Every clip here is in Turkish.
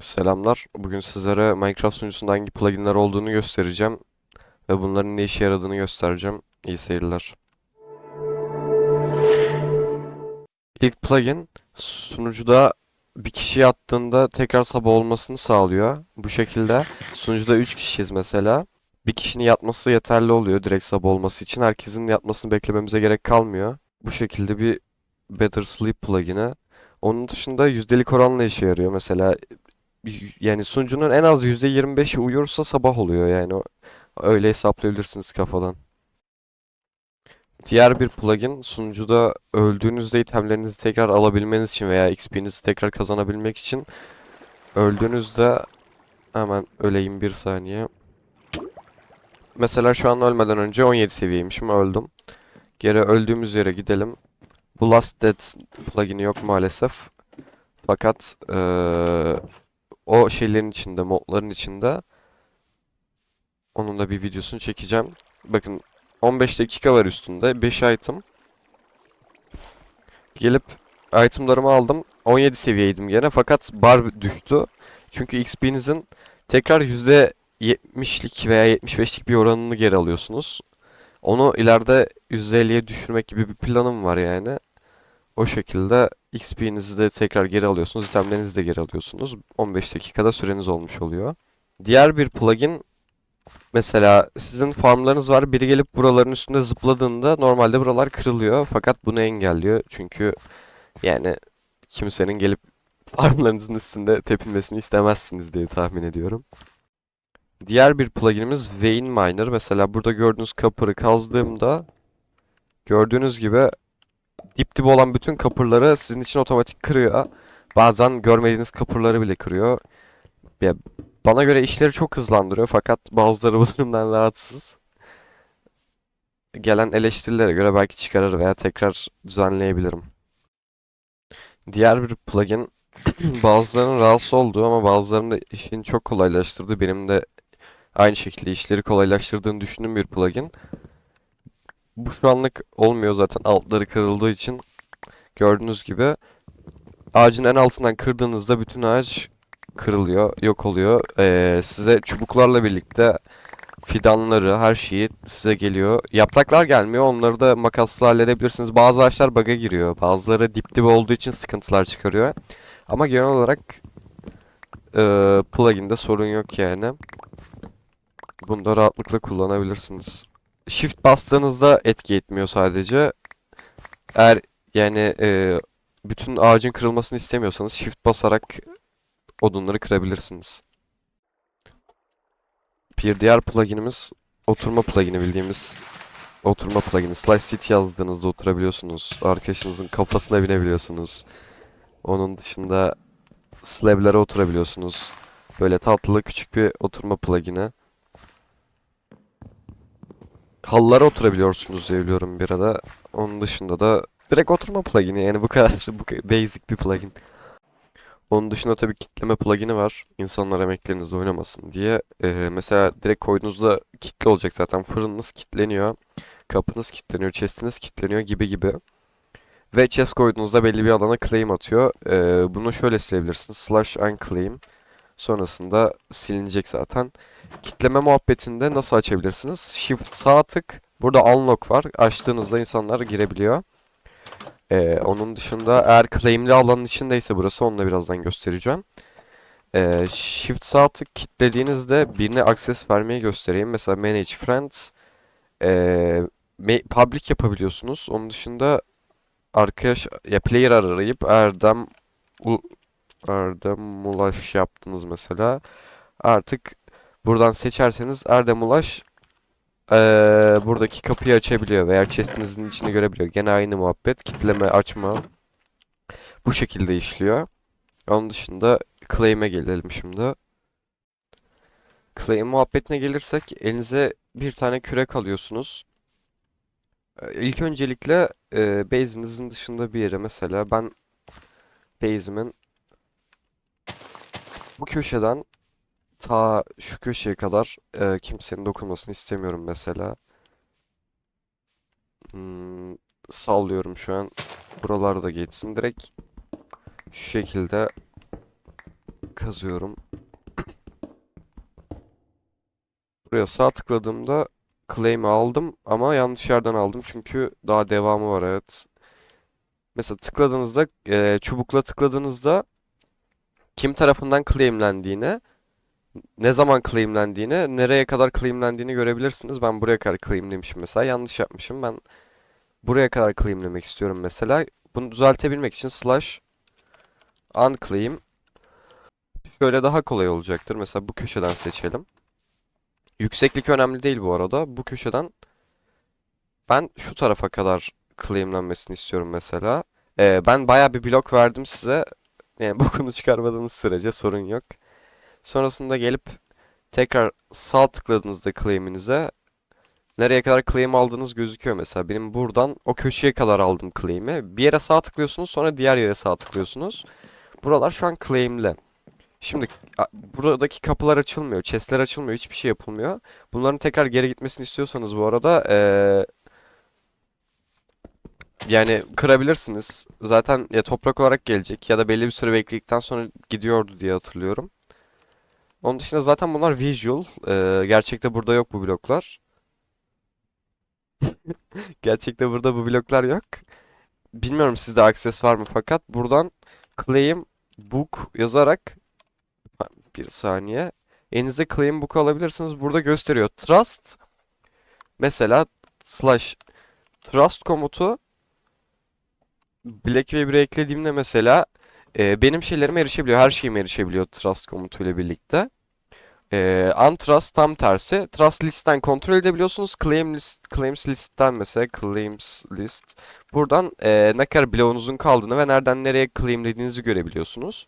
Selamlar. Bugün sizlere Minecraft sunucusunda hangi pluginler olduğunu göstereceğim ve bunların ne işe yaradığını göstereceğim. İyi seyirler. İlk plugin sunucuda bir kişi yattığında tekrar sabah olmasını sağlıyor. Bu şekilde sunucuda 3 kişiyiz mesela. Bir kişinin yatması yeterli oluyor direkt sabah olması için. Herkesin yatmasını beklememize gerek kalmıyor. Bu şekilde bir Better Sleep plugini. Onun dışında yüzdelik oranla işe yarıyor. Mesela yani sunucunun en az %25'i uyursa sabah oluyor yani. Öyle hesaplayabilirsiniz kafadan. Diğer bir plugin sunucuda öldüğünüzde itemlerinizi tekrar alabilmeniz için veya XP'nizi tekrar kazanabilmek için öldüğünüzde hemen öleyim bir saniye. Mesela şu an ölmeden önce 17 seviyeymişim öldüm. Geri öldüğümüz yere gidelim. Bu Last Death plugin'i yok maalesef. Fakat eee o şeylerin içinde, modların içinde onun da bir videosunu çekeceğim. Bakın 15 dakika var üstünde. 5 item. Gelip itemlarımı aldım. 17 seviyeydim gene fakat bar düştü. Çünkü XP'nizin tekrar %70'lik veya 75'lik bir oranını geri alıyorsunuz. Onu ileride %50'ye düşürmek gibi bir planım var yani. O şekilde XP'nizi de tekrar geri alıyorsunuz. itemlerinizi de geri alıyorsunuz. 15 dakikada süreniz olmuş oluyor. Diğer bir plugin mesela sizin farmlarınız var. Biri gelip buraların üstünde zıpladığında normalde buralar kırılıyor. Fakat bunu engelliyor. Çünkü yani kimsenin gelip farmlarınızın üstünde tepinmesini istemezsiniz diye tahmin ediyorum. Diğer bir pluginimiz Vein Miner. Mesela burada gördüğünüz kapırı kazdığımda gördüğünüz gibi dip dibe olan bütün kapırları sizin için otomatik kırıyor. Bazen görmediğiniz kapırları bile kırıyor. Ya, bana göre işleri çok hızlandırıyor fakat bazıları bu durumdan rahatsız. Gelen eleştirilere göre belki çıkarır veya tekrar düzenleyebilirim. Diğer bir plugin bazılarının rahatsız olduğu ama bazılarının da işini çok kolaylaştırdığı benim de aynı şekilde işleri kolaylaştırdığını düşündüğüm bir plugin. Bu şu anlık olmuyor zaten altları kırıldığı için gördüğünüz gibi ağacın en altından kırdığınızda bütün ağaç kırılıyor, yok oluyor. Ee, size çubuklarla birlikte fidanları, her şeyi size geliyor. Yapraklar gelmiyor, onları da makasla halledebilirsiniz. Bazı ağaçlar bug'a giriyor, bazıları dip dibe olduğu için sıkıntılar çıkarıyor. Ama genel olarak ee, plugin'de sorun yok yani. Bunu da rahatlıkla kullanabilirsiniz. Shift bastığınızda etki etmiyor sadece. Eğer yani e, bütün ağacın kırılmasını istemiyorsanız shift basarak odunları kırabilirsiniz. Bir diğer pluginimiz oturma plugini bildiğimiz oturma plugini. Slice City yazdığınızda oturabiliyorsunuz. Arkadaşınızın kafasına binebiliyorsunuz. Onun dışında slab'lere oturabiliyorsunuz. Böyle tatlı küçük bir oturma plugini. Halılara oturabiliyorsunuz diye biliyorum bir arada. Onun dışında da direkt oturma plugini yani bu kadar bu basic bir plugin. Onun dışında tabii kitleme plugini var. İnsanlar emeklerinizle oynamasın diye. Ee, mesela direkt koyduğunuzda kitle olacak zaten. Fırınınız kitleniyor. Kapınız kitleniyor. Chest'iniz kitleniyor gibi gibi. Ve chest koyduğunuzda belli bir alana claim atıyor. Ee, bunu şöyle silebilirsiniz. Slash unclaim. Sonrasında silinecek zaten. Kitleme muhabbetinde nasıl açabilirsiniz? Shift sağ tık. Burada unlock var. Açtığınızda insanlar girebiliyor. Ee, onun dışında eğer claimli alanın içindeyse burası onu da birazdan göstereceğim. Ee, shift sağ tık kilitlediğinizde birine access vermeyi göstereyim. Mesela manage friends. Ee, public yapabiliyorsunuz. Onun dışında arkadaş ya player arayıp Erdem U Erdem Ulaş yaptınız mesela. Artık buradan seçerseniz Erdem Ulaş eee, buradaki kapıyı açabiliyor veya chest'inizin içini görebiliyor. Gene aynı muhabbet. Kitleme, açma. Bu şekilde işliyor. Onun dışında claim'e gelelim şimdi. Claim muhabbetine gelirsek elinize bir tane kürek alıyorsunuz. Ee, İlk öncelikle e, base'inizin dışında bir yere mesela ben base'imin bu köşeden ta şu köşeye kadar e, kimsenin dokunmasını istemiyorum mesela. Hmm, sallıyorum şu an. Buralarda geçsin. Direkt şu şekilde kazıyorum. Buraya sağ tıkladığımda claim'i aldım ama yanlış yerden aldım çünkü daha devamı var evet. Mesela tıkladığınızda e, çubukla tıkladığınızda kim tarafından claimlendiğini, ne zaman claimlendiğini, nereye kadar claimlendiğini görebilirsiniz. Ben buraya kadar claimlemişim mesela. Yanlış yapmışım. Ben buraya kadar claimlemek istiyorum mesela. Bunu düzeltebilmek için slash unclaim şöyle daha kolay olacaktır. Mesela bu köşeden seçelim. Yükseklik önemli değil bu arada. Bu köşeden ben şu tarafa kadar claimlenmesini istiyorum mesela. Ee, ben baya bir blok verdim size. Yani bokunu çıkarmadığınız sürece sorun yok. Sonrasında gelip tekrar sağ tıkladığınızda claim'inize nereye kadar claim aldığınız gözüküyor mesela. Benim buradan o köşeye kadar aldım claim'i. Bir yere sağ tıklıyorsunuz sonra diğer yere sağ tıklıyorsunuz. Buralar şu an claim'le. Şimdi buradaki kapılar açılmıyor, chestler açılmıyor, hiçbir şey yapılmıyor. Bunların tekrar geri gitmesini istiyorsanız bu arada eee, yani kırabilirsiniz. Zaten ya toprak olarak gelecek ya da belli bir süre bekledikten sonra gidiyordu diye hatırlıyorum. Onun dışında zaten bunlar visual. Eee, gerçekte burada yok bu bloklar. Gerçekte burada bu bloklar yok. Bilmiyorum sizde access var mı fakat buradan claim book yazarak bir saniye. Elinize claim book alabilirsiniz. Burada gösteriyor. Trust mesela slash trust komutu Black 1'e eklediğimde mesela e, benim şeylerime erişebiliyor. Her şeyime erişebiliyor trust komutuyla birlikte. E, untrust tam tersi. Trust listten kontrol edebiliyorsunuz. Claim list, claims listten mesela claims list. Buradan e, ne kadar bloğunuzun kaldığını ve nereden nereye claimlediğinizi görebiliyorsunuz.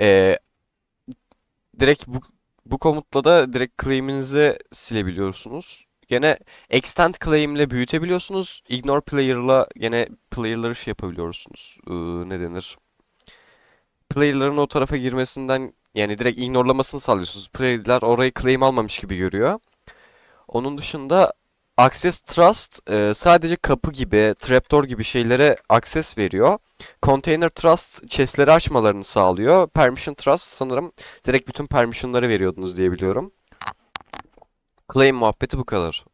E, direkt bu, bu komutla da direkt claim'inizi silebiliyorsunuz. Gene extend claim ile büyütebiliyorsunuz. Ignore player'la gene player'ları şey yapabiliyorsunuz. Ee, ne denir? Player'ların o tarafa girmesinden yani direkt ignorlamasını sağlıyorsunuz. Player'lar orayı claim almamış gibi görüyor. Onun dışında Access Trust e, sadece kapı gibi, trapdoor gibi şeylere access veriyor. Container Trust chest'leri açmalarını sağlıyor. Permission Trust sanırım direkt bütün permission'ları veriyordunuz diye biliyorum. Claim muhabbeti bu kadar.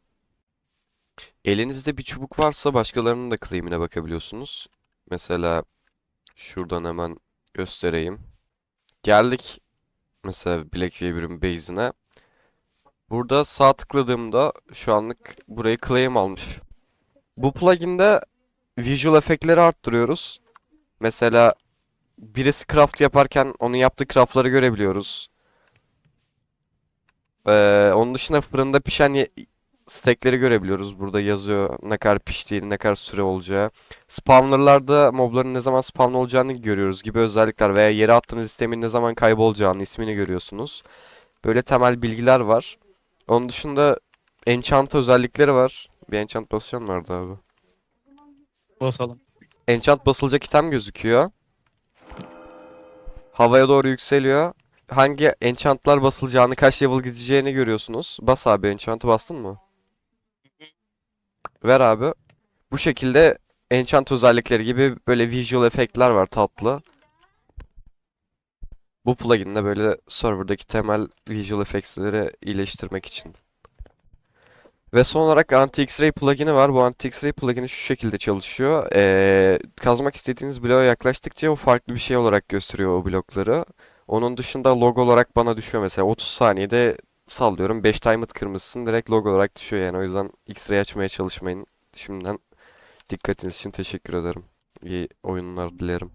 Elinizde bir çubuk varsa başkalarının da claim'ine bakabiliyorsunuz. Mesela şuradan hemen göstereyim. Geldik mesela Black Weaver'ın base'ine. Burada sağ tıkladığımda şu anlık burayı claim almış. Bu plugin'de visual efektleri arttırıyoruz. Mesela birisi craft yaparken onun yaptığı craftları görebiliyoruz. Ee, onun dışında fırında pişen Stack'leri görebiliyoruz. Burada yazıyor ne kadar piştiğini, ne kadar süre olacağı. Spawner'larda mobların ne zaman spawn olacağını görüyoruz gibi özellikler veya yere attığınız istemin ne zaman kaybolacağını, ismini görüyorsunuz. Böyle temel bilgiler var. Onun dışında enchant özellikleri var. Bir enchant basacağım vardı abi. Basalım. Enchant basılacak item gözüküyor. Havaya doğru yükseliyor. Hangi enchantlar basılacağını, kaç level gideceğini görüyorsunuz. Bas abi enchant'ı bastın mı? Ver abi. Bu şekilde enchant özellikleri gibi böyle visual efektler var tatlı. Bu plugin'de böyle serverdaki temel visual effects'leri iyileştirmek için. Ve son olarak Anti-X-Ray plugin'i var. Bu Anti-X-Ray plugin'i şu şekilde çalışıyor. Ee, kazmak istediğiniz bloğa yaklaştıkça o farklı bir şey olarak gösteriyor o blokları. Onun dışında log olarak bana düşüyor mesela 30 saniyede sallıyorum 5 diamond kırmızısın direkt log olarak düşüyor yani o yüzden X-ray açmaya çalışmayın. Şimdiden dikkatiniz için teşekkür ederim. İyi oyunlar dilerim.